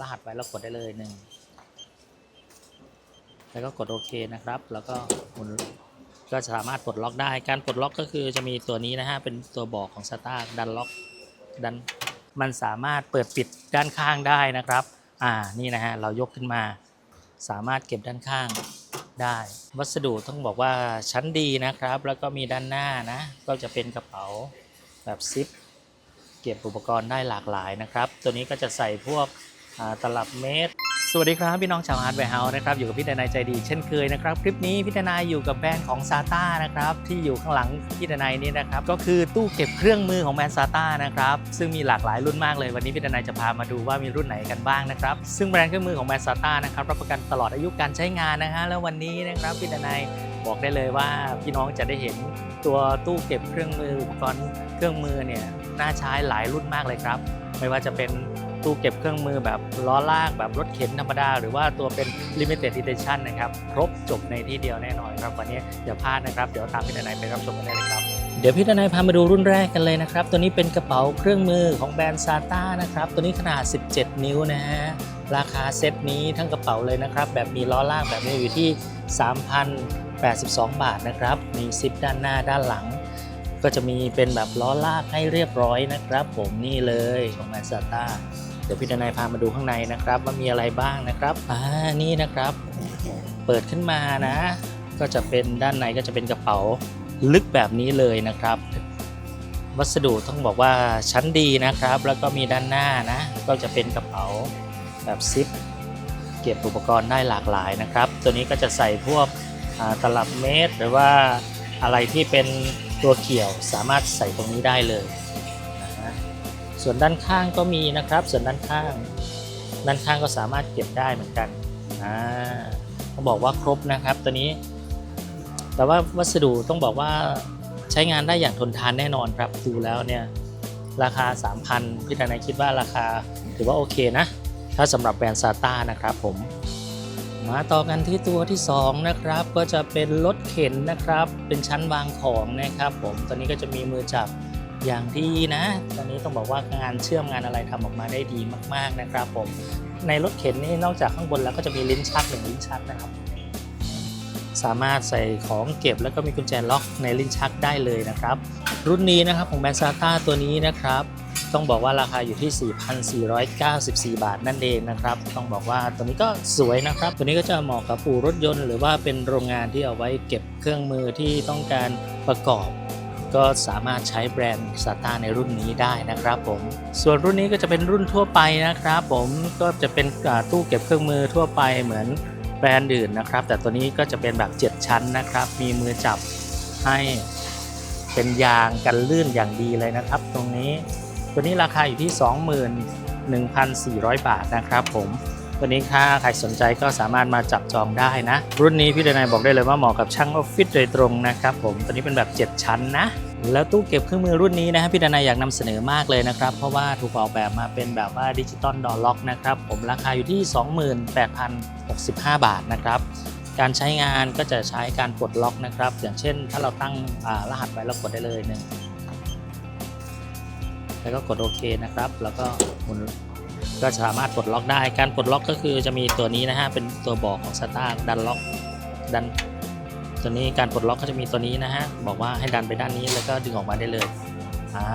รหัสไว้แล้วกดได้เลยหนึ่งแล้วก็กดโอเคนะครับ แล้วก็หมุนก็สามารถปลดล็อกได้ การปลดล็อกก็คือจะมีตัวนี้นะฮะ เป็นตัวบอกของ s t a r ดันล็อกดันมันสามารถเปิดปิดด้านข้างได้นะครับ อ่า นี่นะฮะ เรายกขึ้นมา สามารถเก็บด้านข้างได้ วัสดุต้องบอกว่าชั้นดีนะครับ แล้วก็มีด้านหน้านะ ก็จะเป็นกระเป๋าแบบซิป เก็บอุปกรณ์ได้หลากหลายนะครับ ตัวนี้ก็จะใส่พวก ตลับเมตร สวัสดีครับ พี่น้องชาวฮาร์ดแวร์เฮาส์นะครับอยู่กับพี่ดนายใจดีเช่นเคยนะครับ คลิปนี้พี่ดนายอยู่กับแบรนด์ของซาต้านะครับที่อยู่ข้างหลังพี่ดนายนี่นะครับก็คือตู้เก็บเครื่องมือของแบรนด์ซาต้านะครับซึ่งมีหลากหลายรุ่นมากเลยวันนี้พี่ดนายจะพามาดูว่ามีรุ่นไหนกันบ้างนะครับซึ่งแบรนด์เครื่องมือของแบรนด์ซาต้านะครับรับประกันตลอดอายุการใช้งานนะฮะแล้ววันนี้นะครับพี่ดนายบอกได้เลยว่าพี่น้องจะได้เห็นตัวตู้เก็บเครื่องมืออุปกรณ์เครื่องมือเนี่ยน่าใช้หลายรุ่นมากเลยครับไม่ว่าจะเป็น ตู้เก็บเครื่องมือแบบล้อลากแบบรถเข็นธรรมดา หรือว่าตัวเป็น limited edition นะครับ ครบจบในที่เดียวแน่นอนครับ วันนี้อย่าพลาดนะครับ เดี๋ยวตามพี่ดนายไปรับชมกันได้เลยครับ เดี๋ยวพี่ดนายพามาดูรุ่นแรกกันเลยนะครับ ตัวนี้เป็นกระเป๋าเครื่องมือของแบรนด์ซาต้านะครับ ตัวนี้ขนาด 17 นิ้วนะฮะ ราคาเซตนี้ทั้งกระเป๋าเลยนะครับ แบบมีล้อลากแบบนี้อยู่ที่ 3,082 บาทนะครับ มีซิปด้านหน้าด้านหลังก็จะมีเป็นแบบล้อลากให้เรียบร้อยนะครับ ผมนี่เลยของแมนซาต้า เดี๋ยวพี่ดนายพามาดูข้างในนะครับ ว่ามีอะไรบ้างนะครับอ่านี่นะครับ เปิดขึ้นมานะ ก็จะเป็นด้านในก็จะเป็นกระเป๋าลึกแบบนี้เลยนะครับ วัสดุต้องบอกว่าชั้นดีนะครับ แล้วก็มีด้านหน้านะ ก็จะเป็นกระเป๋าแบบซิปเก็บอุปกรณ์ได้หลากหลายนะครับ ตัวนี้ก็จะใส่พวกตลับเมตร หรือว่าอะไรที่เป็นตัวเกี่ยวสามารถใส่ตรงนี้ได้เลย ส่วนด้านข้างก็มีนะครับ ส่วนด้านข้าง ด้านข้างก็สามารถเก็บได้เหมือนกันอ่าต้องบอกว่าครบนะครับตัวนี้ แต่ว่าวัสดุต้องบอกว่าใช้งานได้อย่างทนทานแน่นอนครับดูแล้วเนี่ยราคา 3,000พี่ดนายคิดว่าราคาถือว่าโอเคนะ ถ้าสำหรับแบรนด์ซาต้านะครับผม มาต่อกันที่ตัวที่ 2 นะครับ ก็จะเป็นรถเข็นนะครับ เป็นชั้นวางของนะครับผม ตอนนี้ก็จะมีมือจับ อย่างดีนะ ตอนนี้ต้องบอกว่างานเชื่อมงานอะไรทำออกมาได้ดีมาก ๆนะครับผม ในรถเข็นนี่นอกจากข้างบนแล้วก็จะมีลิ้นชักหนึ่งลิ้นชักนะครับ สามารถใส่ของเก็บแล้วก็มีกุญแจล็อกในลิ้นชักได้เลยนะครับ รุ่นนี้นะครับของแบรนด์ซาต้าตัวนี้นะครับต้องบอกว่าราคาอยู่ที่ 4,494 บาทนั่นเองนะครับ ต้องบอกว่าตัวนี้ก็สวยนะครับ ตัวนี้ก็จะเหมาะกับอู่รถยนต์ หรือว่าเป็นโรงงานที่เอาไว้เก็บเครื่องมือที่ต้องการประกอบ ก็สามารถใช้แบรนด์ซาต้าในรุ่นนี้ได้นะครับผม ส่วนรุ่นนี้ก็จะเป็นรุ่นทั่วไปนะครับ ผมก็จะเป็นตู้เก็บเครื่องมือทั่วไปเหมือนแบรนด์อื่นนะครับ แต่ตัวนี้ก็จะเป็นแบบ 7 ชั้นนะครับ มีมือจับให้เป็นยางกันลื่นอย่างดีเลยนะครับ ตรงนี้ ตัวนี้ราคาอยู่ที่ 21,400 บาทนะครับผม วนี้ถ้าใครสนใจก็สามารถมาจับจองได้นะ รุ่นนี้พี่เดนายบอกได้เลยว่าเหมาะกับช่างออฟฟิศโดยตรงนะครับผมตัวนี้เป็นแบบ 7 ชั้นนะแล้วตู้เก็บเครื่องมือรุ่นนี้นะฮะพี่ดนายอยากนำเสนอมากเลยนะครับ เพราะว่าถูกออกแบบมาเป็นแบบว่าดิจิตอลดอลล็อกนะครับ ผมราคาอยู่ที่ 28,065 บาทนะครับ การใช้งานก็จะใช้การกดล็อกนะครับ อย่างเช่น ถ้าเราตั้งรหัสไว้เรากดได้เลยหนึ่งแล้วก็กดโอเคนะครับ แล้วก็หมุน ก็สามารถปลดล็อกได้ การปลดล็อกก็คือจะมีตัวนี้นะฮะ เป็นตัวบอกของ s t a r ดันล็อกดันตัวนี้การปลดล็อกก็จะมีตัวนี้นะฮะ บอกว่าให้ดันไปด้านนี้แล้วก็ดึงออกมาได้เลย อ่า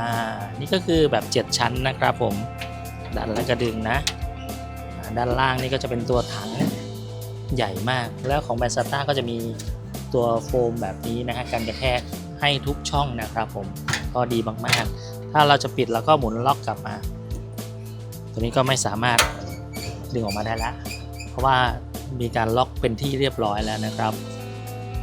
นี่ก็คือแบบ 7 ชั้นนะครับผม ดันแล้วก็ดึงนะ ด้านล่างนี่ก็จะเป็นตัวถังใหญ่มาก แล้วของแบรนด์ซาต้าก็จะมีตัวโฟมแบบนี้นะฮะกันกระแทกให้ทุกช่องนะครับผม ก็ดีมากๆ ถ้าเราจะปิดเราก็หมุนล็อกกลับมา ตัวนี้ก็ไม่สามารถดึงออกมาได้แล้วเพราะว่ามีการล็อกเป็นที่เรียบร้อยแล้วนะครับ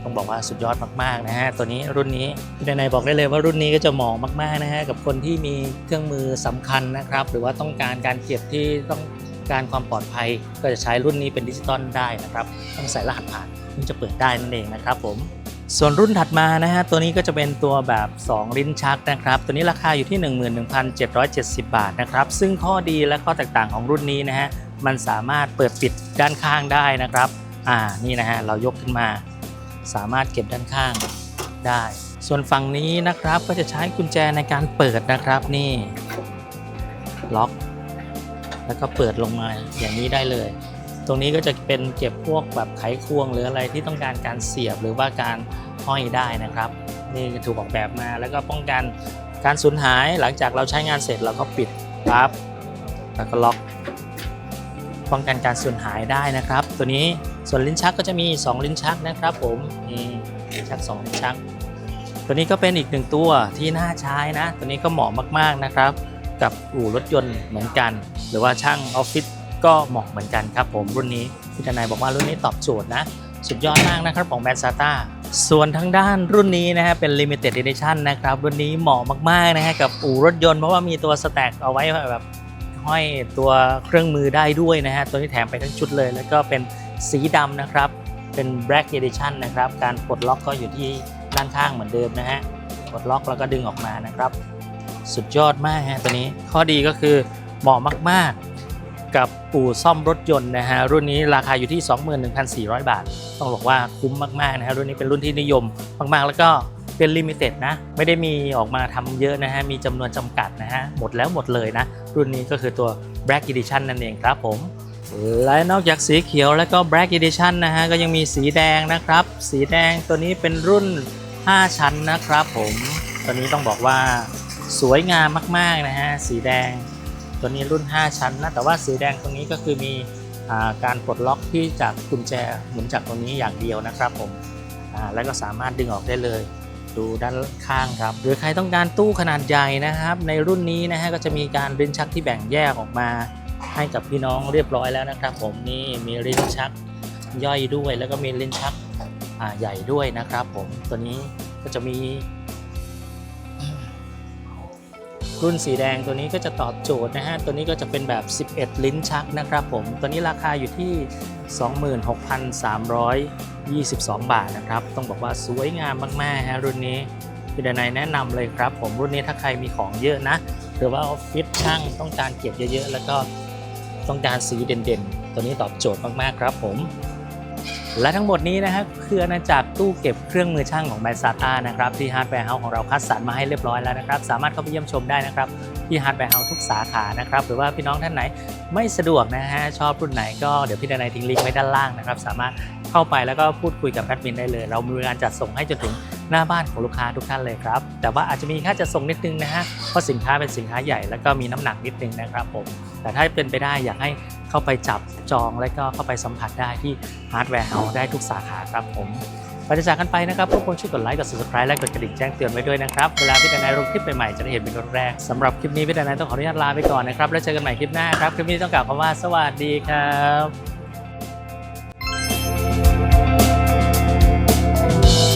ต้องบอกว่าสุดยอดมากๆนะฮะตัวนี้รุ่นนี้พี่นายบอกได้เลยว่ารุ่นนี้ก็จะเหมาะมากๆนะฮะกับคนที่มีเครื่องมือสำคัญนะครับ หรือว่าต้องการการเก็บที่ต้องการความปลอดภัยก็จะใช้รุ่นนี้เป็นดิจิตอลได้นะครับ ต้องใส่รหัสผ่านถึงจะเปิดได้นั่นเองนะครับผม ส่วนรุ่นถัดมานะฮะตัวนี้ก็จะเป็นตัวแบบ 2 ลิ้นชักนะครับ ตัวนี้ราคาอยู่ที่ 11,770 บาทนะครับ ซึ่งข้อดีและข้อแตกต่างของรุ่นนี้นะฮะมันสามารถเปิดปิดด้านข้างได้นะครับ อ่านี่นะฮะเรายกขึ้นมา สามารถเก็บด้านข้างได้ ส่วนฝั่งนี้นะครับก็จะใช้กุญแจในการเปิดนะครับนี่ล็อก แล้วก็เปิดลงมาอย่างนี้ได้เลย ตรงนี้ก็จะเป็นเก็บพวกแบบไขควงหรืออะไรที่ต้องการการเสียบหรือว่าการห้อยได้นะครับ นี่ถูกออกแบบมาแล้วก็ป้องกันการสูญหายหลังจากเราใช้งานเสร็จเราก็ปิดปั๊บแล้วก็ล็อก ป้องกันการสูญหายได้นะครับ ตัวนี้ส่วนลิ้นชักก็จะมี 2 ลิ้นชักนะครับ ผมนี่ลิ้นชัก2ลิ้นชัก ตัวนี้ก็เป็นอีกหนึ่งตัวที่น่าใช้นะ ตัวนี้ก็เหมาะมากๆนะครับ กับอู่รถยนต์เหมือนกัน หรือว่าช่างออฟฟิศ ก็เหมาะเหมือนกันครับผมรุ่นนี้พี่ทนายบอกว่ารุ่นนี้ตอบโจทย์นะ สุดยอดมากนะครับของแบรนด์ซาต้าส่วนทางด้านรุ่นนี้นะฮะเป็น Limited Edition นะครับรุ่นนี้เหมาะมากๆนะฮะกับอู่รถยนต์เพราะว่ามีตัวสแต็กเอาไว้แบบห้อยตัวเครื่องมือได้ด้วยนะฮะตัวนี้แถมไปทั้งชุดเลย แล้วก็เป็นสีดำนะครับเป็น Black Edition นะครับการปลดล็อกก็อยู่ที่ด้านข้างเหมือนเดิมนะฮะปลดล็อกแล้วก็ดึงออกมานะครับ สุดยอดมากฮะตัวนี้ข้อดีก็คือเหมาะมาก ๆกับ อู่ซ่อมรถยนต์นะฮะรุ่นนี้ราคาอยู่ที่ 21,400 บาท ต้องบอกว่าคุ้มมากๆนะฮะรุ่นนี้เป็นรุ่นที่นิยมมากๆ แล้วก็เป็นลิมิเต็ดนะ ไม่ได้มีออกมาทำเยอะนะฮะ มีจำนวนจำกัดนะฮะ หมดแล้วหมดเลยนะ รุ่นนี้ก็คือตัว Black Edition นั่นเองครับผม และนอกจากสีเขียวแล้วก็ Black Edition นะฮะ ก็ยังมีสีแดงนะครับ สีแดงตัวนี้เป็นรุ่น 5 ชั้นนะครับผม ตัวนี้ต้องบอกว่าสวยงามมากๆนะฮะ สีแดง ตัวนี้รุ่น 5 ชั้นนะแต่ว่าสีแดงตรงนี้ก็คือมีอาการปลดล็อกที่จากกุญแจหมุนจากตรงนี้อย่างเดียวนะครับผมแล้วก็สามารถดึงออกได้เลยดูด้านข้างครับ หรือใครต้องการตู้ขนาดใหญ่นะครับ ในรุ่นนี้นะฮะก็จะมีการลิ้นชักที่แบ่งแยกออกมาให้กับพี่น้องเรียบร้อยแล้วนะครับ ผมนี่มีลิ้นชักย่อยด้วย แล้วก็มีลิ้นชักใหญ่ด้วยนะครับ ผมตัวนี้ก็จะมี รุ่นสีแดงตัวนี้ก็จะตอบโจทย์นะฮะ ตัวนี้ก็จะเป็นแบบ 11 ลิ้นชักนะครับผม ตัวนี้ราคาอยู่ที่ 26,322 บาทนะครับ ต้องบอกว่าสวยงามมากๆฮะรุ่นนี้พี่ดนัยแนะนำเลยครับ ผมรุ่นนี้ถ้าใครมีของเยอะนะ หรือว่าออฟฟิศช่างต้องการเก็บเยอะๆ แล้วก็ต้องการสีเด่นๆ ตัวนี้ตอบโจทย์มากๆครับผม และทั้งหมดนี้นะครับคืออาณาจักรตู้เก็บเครื่องมือช่างของแบรนด์ซาต้านะครับที่ฮาร์ดแวร์เฮาส์ของเราคัดสรรมาให้เรียบร้อยแล้วนะครับ สามารถเข้าไปเยี่ยมชมได้นะครับ ที่ฮาร์ดแวร์เฮาส์ทุกสาขานะครับ หรือว่าพี่น้องท่านไหนไม่สะดวกนะฮะชอบรุ่นไหนก็เดี๋ยวพี่ดนัยทิ้งลิงก์ไว้ด้านล่างนะครับ สามารถเข้าไปแล้วก็พูดคุยกับแอดมินได้เลย เรามีการจัดส่งให้จนถึงหน้าบ้านของลูกค้าทุกท่านเลยครับแต่ว่าอาจจะมีค่าจัดส่งนิดนึงนะฮะเพราะสินค้าเป็นสินค้าใหญ่แล้วก็มีน้ำหนักนิดนึงนะครับผมแต่ถ้าเป็นไปได้อยากให้ เข้าไปจับจองและก็เข้าไปสัมผัสได้ที่ฮาร์ดแวร์เฮาได้ทุกสาขาครับผมก่อนจะจากกันไปนะครับพวกคนช่วยกดไลค์กด subscribe และกดกระดิ่งแจ้งเตือนไว้ด้วยนะครับ เวลาพี่ดนายลงคลิปใหม่ๆจะได้เห็นเป็นคนแรกสำหรับคลิปนี้พี่ดนายต้องขออนุญาตลาไปก่อนนะครับ แล้วเจอกันใหม่คลิปหน้าครับ คลิปนี้ต้องกล่าวคำว่าสวัสดีครับ